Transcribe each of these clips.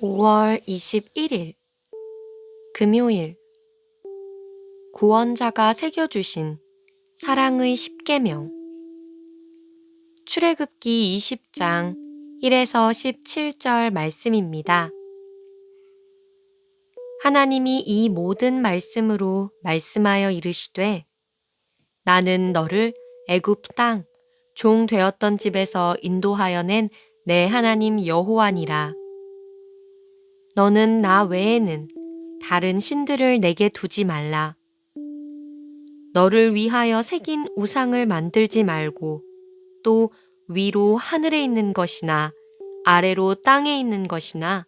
5월 21일 금요일 구원자가 새겨주신 사랑의 십계명 출애굽기 20장 1에서 17절 말씀입니다. 하나님이 이 모든 말씀으로 말씀하여 이르시되 나는 너를 애굽 땅 종 되었던 집에서 인도하여 낸 내 하나님 여호와니라. 너는 나 외에는 다른 신들을 내게 두지 말라. 너를 위하여 새긴 우상을 만들지 말고 또 위로 하늘에 있는 것이나 아래로 땅에 있는 것이나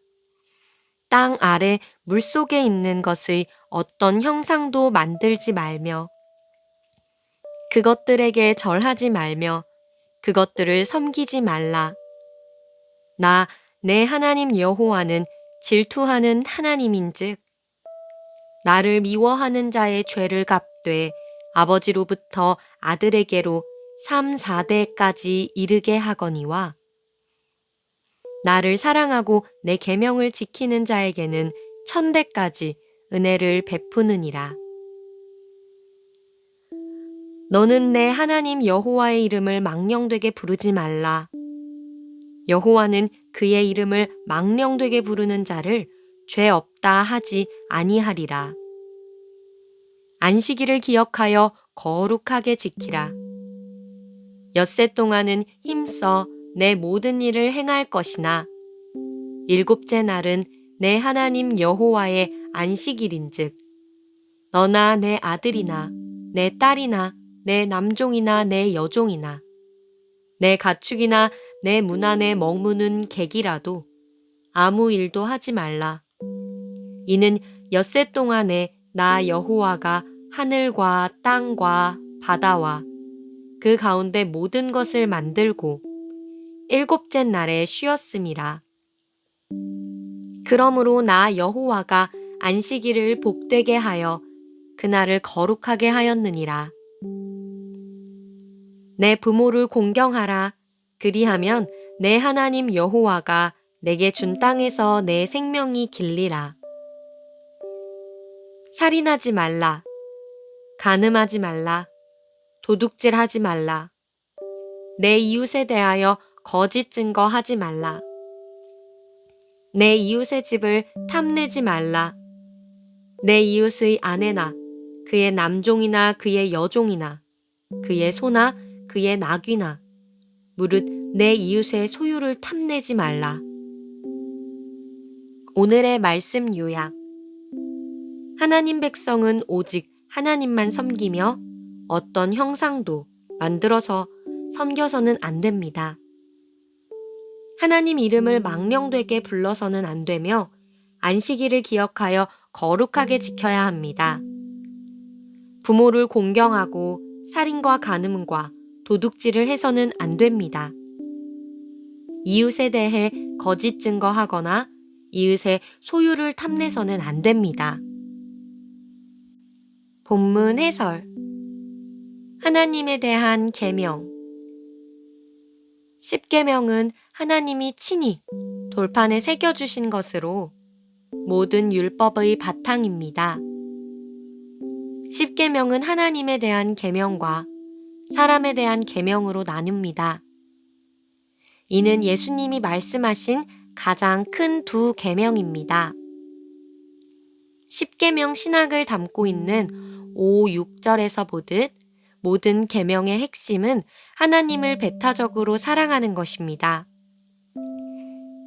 땅 아래 물 속에 있는 것의 어떤 형상도 만들지 말며 그것들에게 절하지 말며 그것들을 섬기지 말라. 나 내 하나님 여호와는 질투하는 하나님인즉 나를 미워하는 자의 죄를 갚되 아버지로부터 아들에게로 3, 4대까지 이르게 하거니와 나를 사랑하고 내 계명을 지키는 자에게는 천대까지 은혜를 베푸느니라. 너는 내 하나님 여호와의 이름을 망령되게 부르지 말라. 여호와는 그의 이름을 망령되게 부르는 자를 죄 없다 하지 아니하리라. 안식일을 기억하여 거룩하게 지키라. 엿새 동안은 힘써 내 모든 일을 행할 것이나 일곱째 날은 내 하나님 여호와의 안식일인즉 너나 내 아들이나 내 딸이나 내 남종이나 내 여종이나 내 가축이나 내 문 안에 머무는 객이라도 아무 일도 하지 말라. 이는 엿새 동안에 나 여호와가 하늘과 땅과 바다와 그 가운데 모든 것을 만들고 일곱째 날에 쉬었음이라. 그러므로 나 여호와가 안식일을 복되게 하여 그날을 거룩하게 하였느니라. 내 부모를 공경하라. 그리하면 내 하나님 여호와가 내게 준 땅에서 내 생명이 길리라. 살인하지 말라. 간음하지 말라. 도둑질 하지 말라. 내 이웃에 대하여 거짓 증거 하지 말라. 내 이웃의 집을 탐내지 말라. 내 이웃의 아내나 그의 남종이나 그의 여종이나 그의 소나 그의 나귀나 무릇 내 이웃의 소유를 탐내지 말라. 오늘의 말씀 요약. 하나님 백성은 오직 하나님만 섬기며 어떤 형상도 만들어서 섬겨서는 안 됩니다. 하나님 이름을 망령되게 불러서는 안 되며 안식일을 기억하여 거룩하게 지켜야 합니다. 부모를 공경하고 살인과 간음과 도둑질을 해서는 안 됩니다. 이웃에 대해 거짓 증거하거나 이웃의 소유를 탐내서는 안 됩니다. 본문 해설 하나님에 대한 계명 10계명은 하나님이 친히 돌판에 새겨 주신 것으로 모든 율법의 바탕입니다. 10계명은 하나님에 대한 계명과 사람에 대한 계명으로 나뉩니다. 이는 예수님이 말씀하신 가장 큰 두 계명입니다. 10계명 신학을 담고 있는 5, 6절에서 보듯 모든 계명의 핵심은 하나님을 배타적으로 사랑하는 것입니다.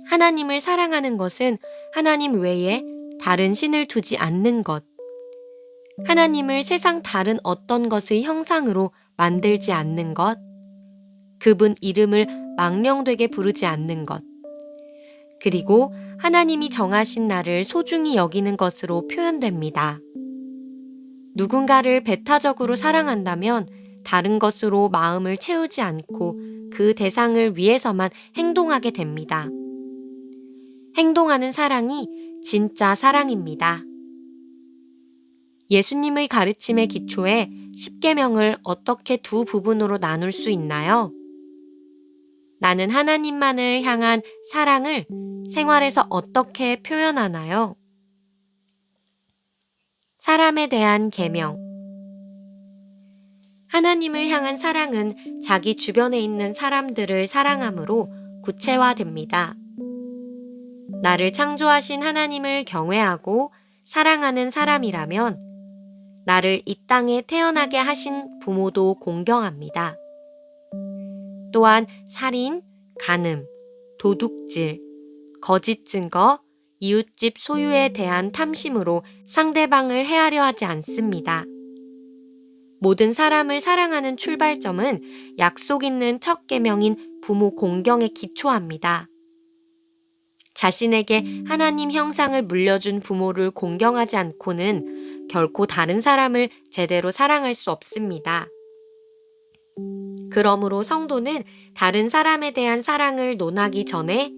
하나님을 사랑하는 것은 하나님 외에 다른 신을 두지 않는 것, 하나님을 세상 다른 어떤 것의 형상으로 만들지 않는 것, 그분 이름을 망령되게 부르지 않는 것, 그리고 하나님이 정하신 날을 소중히 여기는 것으로 표현됩니다. 누군가를 배타적으로 사랑한다면 다른 것으로 마음을 채우지 않고 그 대상을 위해서만 행동하게 됩니다. 행동하는 사랑이 진짜 사랑입니다. 예수님의 가르침의 기초에 10계명을 어떻게 두 부분으로 나눌 수 있나요? 나는 하나님만을 향한 사랑을 생활에서 어떻게 표현하나요? 사람에 대한 계명. 하나님을 향한 사랑은 자기 주변에 있는 사람들을 사랑함으로 구체화됩니다. 나를 창조하신 하나님을 경외하고 사랑하는 사람이라면 나를 이 땅에 태어나게 하신 부모도 공경합니다. 또한 살인, 간음, 도둑질, 거짓 증거, 이웃집 소유에 대한 탐심으로 상대방을 해하려 하지 않습니다. 모든 사람을 사랑하는 출발점은 약속 있는 첫 계명인 부모 공경에 기초합니다. 자신에게 하나님 형상을 물려준 부모를 공경하지 않고는 결코 다른 사람을 제대로 사랑할 수 없습니다. 그러므로 성도는 다른 사람에 대한 사랑을 논하기 전에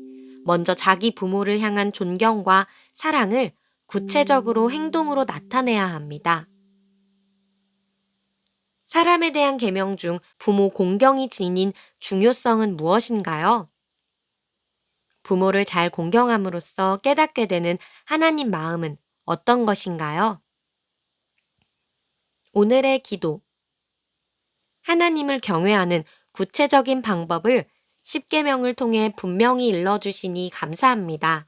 먼저 자기 부모를 향한 존경과 사랑을 구체적으로 행동으로 나타내야 합니다. 사람에 대한 계명 중 부모 공경이 지닌 중요성은 무엇인가요? 부모를 잘 공경함으로써 깨닫게 되는 하나님 마음은 어떤 것인가요? 오늘의 기도. 하나님을 경외하는 구체적인 방법을 10계명을 통해 분명히 일러주시니 감사합니다.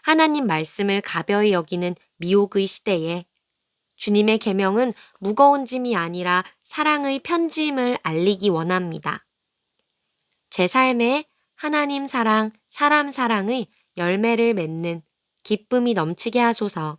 하나님 말씀을 가벼이 여기는 미혹의 시대에 주님의 계명은 무거운 짐이 아니라 사랑의 편지임을 알리기 원합니다. 제 삶에 하나님 사랑, 사람 사랑의 열매를 맺는 기쁨이 넘치게 하소서.